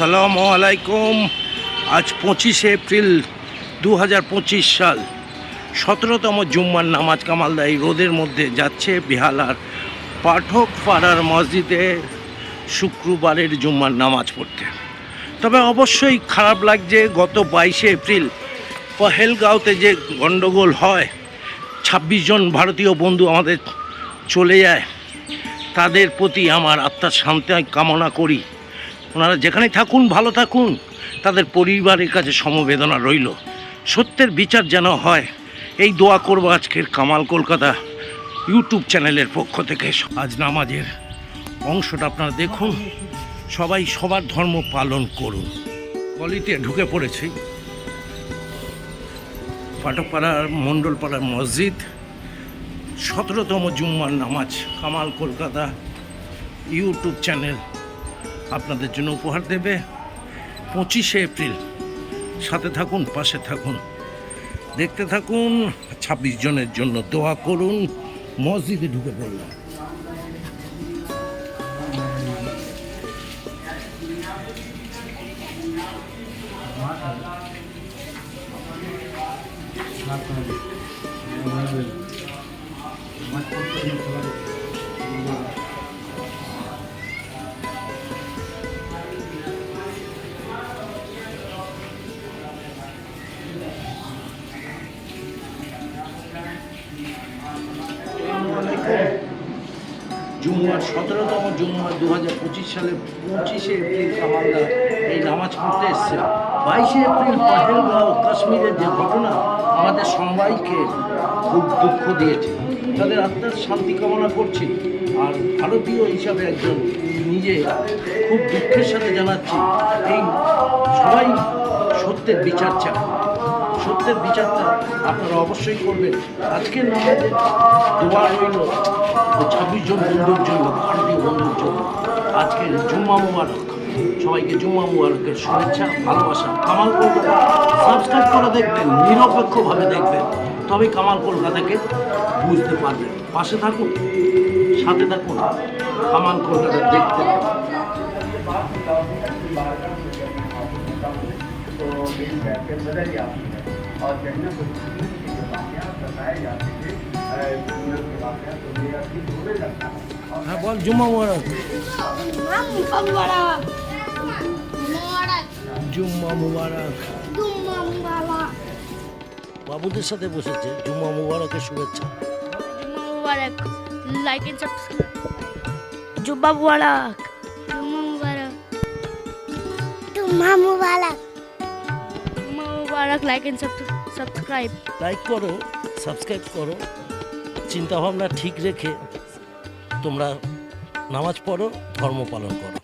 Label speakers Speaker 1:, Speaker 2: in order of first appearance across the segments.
Speaker 1: আসসালামু আলাইকুম। আজ পঁচিশে এপ্রিল দু হাজার পঁচিশ সাল। সতেরোতম জুম্মার নামাজ কামালদাই রোদের মধ্যে যাচ্ছে বিহালার পাঠক পাড়ার মসজিদে শুক্রবারের জুম্মার নামাজ পড়তে। তবে অবশ্যই খারাপ লাগছে গত বাইশে এপ্রিল পহেলগাঁওতে যে গণ্ডগোল হয়, ছাব্বিশ জন ভারতীয় বন্ধু আমাদের চলে যায়। তাদের প্রতি আমার আত্মার শান্তি কামনা করি। ওনারা যেখানেই থাকুন, ভালো থাকুন। তাদের পরিবারের কাছে সমবেদনা রইল। সত্যের বিচার যেন হয়, এই দোয়া করব আজকের কামাল কলকাতা ইউটিউব চ্যানেলের পক্ষ থেকে। আজ নামাজের অংশটা আপনারা দেখুন। সবাই সবার ধর্ম পালন করুন। কলিতে ঢুকে পড়েছি। ফাটকপাড়ার মণ্ডলপাড়ার মসজিদ। সতেরোতম জুম্মার নামাজ কামাল কলকাতা ইউটিউব চ্যানেল আপনাদের জন্য উপহার দেবে পঁচিশে এপ্রিল। সাথে থাকুন, পাশে থাকুন। দেখতে থাকুন, ছাব্বিশ জনের জন্য দোয়া করুন। মসজিদে ঢুকে পড়লাম। জুম্মার সতেরোতম জুম্মার দু হাজার পঁচিশ সালে পঁচিশে এপ্রিল কামালদা এই নামাজ পড়তে এসছে বাইশে এপ্রিল পহেলগাঁও কাশ্মীরের যে ঘটনা, আমাদের সবাইকে খুব দুঃখ দিয়েছে। তাদের আত্মার শান্তি কামনা করছি। আর ভারতীয় হিসাবে একজন নিজে খুব দুঃখের সাথে জানাচ্ছি, এই সবাই সত্যের বিচার চায়। সত্যের বিচারটা আপনারা অবশ্যই করবেন আজকের নামাজে দোয়া রইল ছাব্বিশ জন বন্ধুর জন্য ভারতীয় বন্ধুর জন্য আজকের জুম্মা মুবারক সবাইকে জুম্মা মুবারকের শুভেচ্ছা ভালোবাসা কামাল কলকাতা সাবস্ক্রাইব করে দেখবেন নিরপেক্ষভাবে দেখবেন তবে কামাল কলকাতাকে বুঝতে পারবেন পাশে থাকুন সাথে থাকুন কামাল কলকাতা দেখতে থাকুন
Speaker 2: तो मेरी बैठक बदल जाती है और जन्नत की जो वाक़ात बताए जाते थे अ, जन्नत के वाक़ात तो मेरा भी बुरे लगता है और
Speaker 1: হ্যাঁ বল জুম্মা মুবারক
Speaker 3: Mubarak. Mubarak.
Speaker 1: জুম্মা মুবারক
Speaker 3: Dumma Mubarak.
Speaker 1: বাবুদের সাথে বসেছে জুম্মা মুবারকের শুভেচ্ছা
Speaker 3: Dumma Mubarak. Like and subscribe. Jumma Mubarak. Dumma Mubarak. Dumma Mubarak. Dumma Mubarak. Like and sub- subscribe.
Speaker 1: Like করো সাবস্ক্রাইব করো চিন্তাভাবনা ঠিক রেখে তোমরা নামাজ পড়ো ধর্ম পালন করো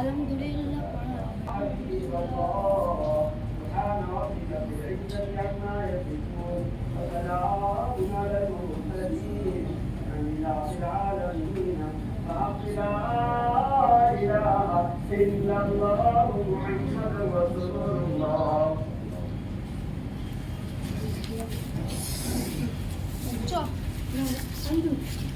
Speaker 3: আলহামদুলিল্লাহ
Speaker 2: سبحان ربك بالعزة عما يصفون وسلام على المرسلين الحمد لله لا إله إلا الله محمد رسول الله 그냥 좀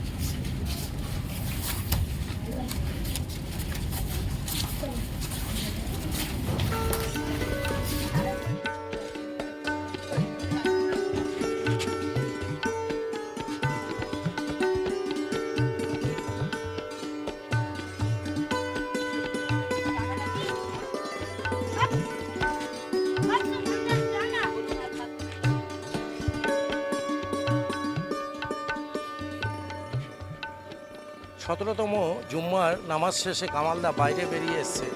Speaker 1: সতেরোতম জুম্মার নামাজ শেষে কামালদা বাইরে বেরিয়ে এসছে।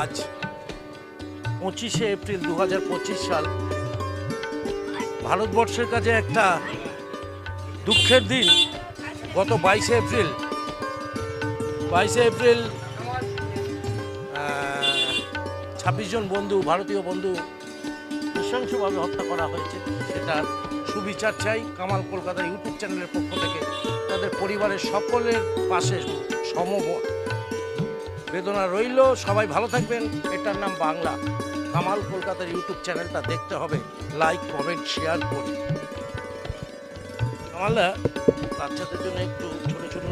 Speaker 1: আজ পঁচিশে এপ্রিল দু হাজার পঁচিশ সাল। ভারতবর্ষের কাছে একটা দুঃখের দিন। গত বাইশে এপ্রিল বাইশে এপ্রিল ছাব্বিশ জন বন্ধু, ভারতীয় বন্ধু নৃশংসভাবে হত্যা করা হয়েছে। সেটা সুবিচার চাই। কামাল কলকাতা ইউটিউব চ্যানেলের পক্ষ থেকে তাদের পরিবারের সকলের পাশে সম বেদনা রইল, সবাই ভালো থাকবেন। এটার নাম বাংলা। কামাল কলকাতার ইউটিউব চ্যানেলটা দেখতে হবে। লাইক, কমেন্ট, শেয়ার করে কামালদা বাচ্চাদের জন্য একটু ছোটো ছোট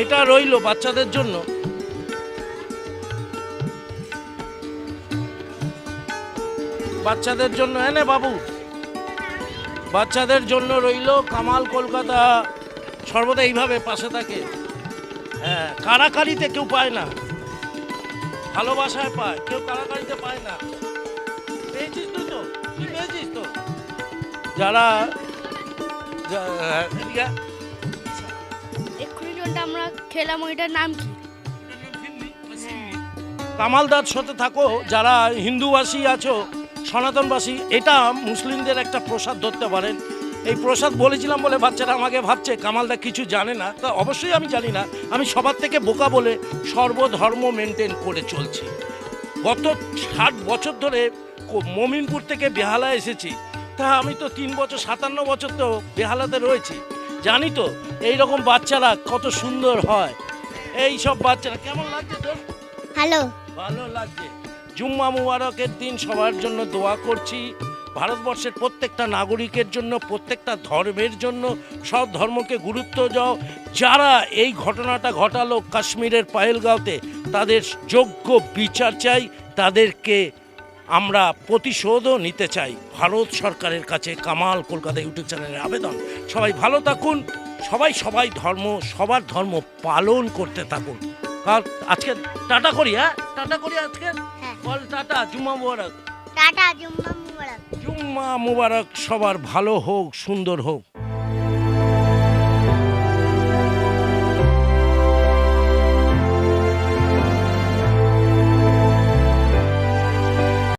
Speaker 1: এটা রইল বাচ্চাদের জন্য। বাচ্চাদের জন্য এনে বাবু। বাচ্চাদের জন্য রইল কামাল কলকাতা। সর্বদা এইভাবে পাশে থাকে। হ্যাঁ কারাকারিতে কেউ পায় না। ভালোবাসায় পায়, কেউ কারাকারিতে পায় না। পেয়েছিস তুই তো? তুই পেয়েছিস তো? যারা
Speaker 3: খেলাম, ওইটার নাম কি?
Speaker 1: কামালদার সাথে থাকো, যারা হিন্দুবাসী আছো, সনাতনবাসী, এটা মুসলিমদের একটা প্রসাদ ধরতে পারেন। এই প্রসাদ বলেছিলাম বলে বাচ্চারা আমাকে ভাবছে, কামালদা কিছু জানে না। তা অবশ্যই আমি জানি না। আমি সবার থেকে বোকা বলে সর্বধর্ম মেনটেন করে চলছি। গত ষাট বছর ধরে মমিনপুর থেকে বেহালা এসেছি। তা আমি তো তিন বছর, সাতান্ন বছর তো বেহালাতে রয়েছি। জানি তো এই রকম বাচ্চারা কত সুন্দর হয়। এই সব বাচ্চারা কেমন লাগছে তোর?
Speaker 3: হ্যালো
Speaker 1: ভালো লাগছে। জুম্মা মুবারকের দিন সবার জন্য দোয়া করছি। ভারতবর্ষের প্রত্যেকটা নাগরিকের জন্য প্রত্যেকটা ধর্মের জন্য সব ধর্মকে গুরুত্ব দাও। যারা এই ঘটনাটা ঘটালো কাশ্মীরের পায়েলগাঁওতে তাদের যোগ্য বিচার চাই তাদেরকে আমরা প্রতিশোধও নিতে চাই। ভারত সরকারের কাছে কামাল কলকাতা ইউটিউব চ্যানেলের আবেদন। সবাই ভালো থাকুন সবাই সবাই ধর্ম সবার ধর্ম পালন করতে থাকুন। কাল আজকে টাটা করি হ্যাঁ? টাটা করি আজকে?
Speaker 3: হ্যাঁ।
Speaker 1: বল টাটা জুম্মা মুবারক।
Speaker 3: টাটা জুম্মা মুবারক।
Speaker 1: জুম্মা মুবারক সবার ভালো হোক সুন্দর হোক।